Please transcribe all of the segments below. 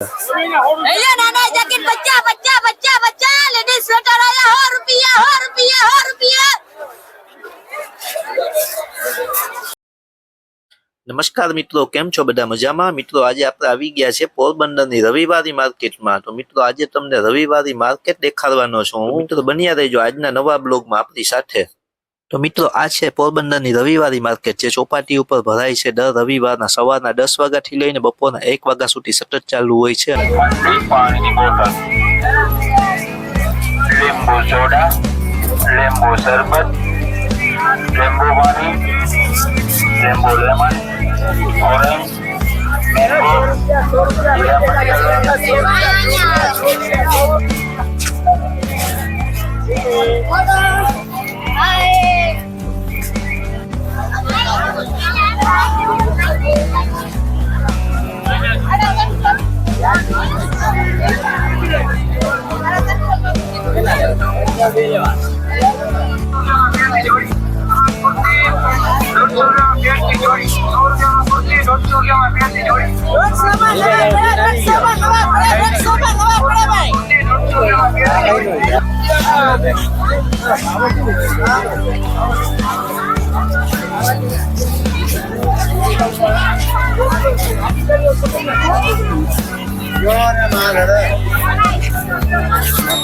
અલ્યા નાના જેકેટ બચ્ચા બચ્ચા બચ્ચા બચ્ચા લેડીઝ સ્વેટર આયા હો રૂપિયા હો રૂપિયા હો રૂપિયા નમસ્કાર મિત્રો કેમ છો બધા મજામાં મિત્રો આજે આપણે આવી ગયા છે પોરબંદરની રવિવારી માર્કેટમાં તો મિત્રો આજે તમને રવિવારી માર્કેટ દેખાડવાનો છું હું મિત્રો બન્યા રહેજો આજના નવા બ્લોગમાં આપણી સાથે. તો મિત્રો, આ છે પોરબંદરની રવિવારી માર્કેટ, જે ચોપાટી ઉપર ભરાય છે. દર રવિવારના સવારના દસ વાગ્યાથી લઈને બપોરના એક વાગ્યા સુધી સતત ચાલુ હોય છે. લીંબુ સોડા, લીંબુ પાણી, લીંબુ લેમન, ઓરેન્જ, મેંગો આવો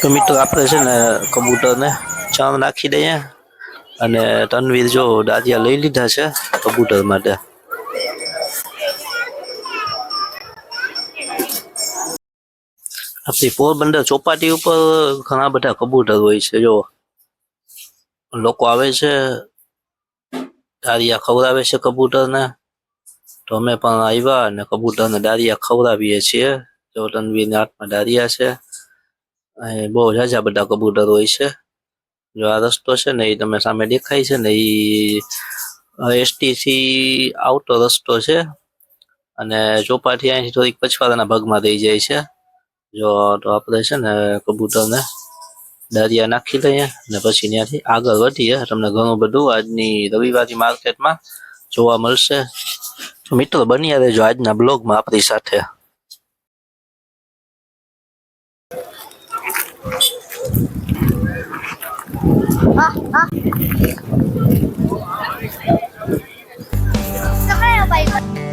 તો મિત્રો, આપણે છે ને કબૂટરને ચામ નાખી દઈએ અને તનવીર જો દાદિયા લઈ લીધા છે કબૂટર માટે. આપણી પોરબંદર ચોપાટી ઉપર ઘણા બધા કબૂતર હોય છે જો લોકો આવે છે દારિયા ખવડાવે છે કબૂતરને. તો અમે પણ આવ્યા અને કબૂતરને દારિયા ખવડાવીએ છીએ. જો તનવીરના હાથમાં દારિયા છે. અહીં બહુ ઝાઝા બધા કબૂતર હોય છે. જો આ રસ્તો છે ને એ તમે સામે દેખાય છે ને એ એસટીથી આવતો રસ્તો છે. અને ચોપાટી અહીંથી થોડીક પછવાડાના ભાગમાં રહી જાય છે. જો તો આપણે છે ને કબૂતરને દારિયા નાખી લઈએ ને પછી ત્યાંથી આગળ વધીએ. તમને ઘણું બધું આજની રવિવારી માર્કેટમાં જોવા મળશે. મિત્રો બન્યા રહેજો આજના બ્લોગમાં આપણી સાથે. 啊啊！那还要买一个？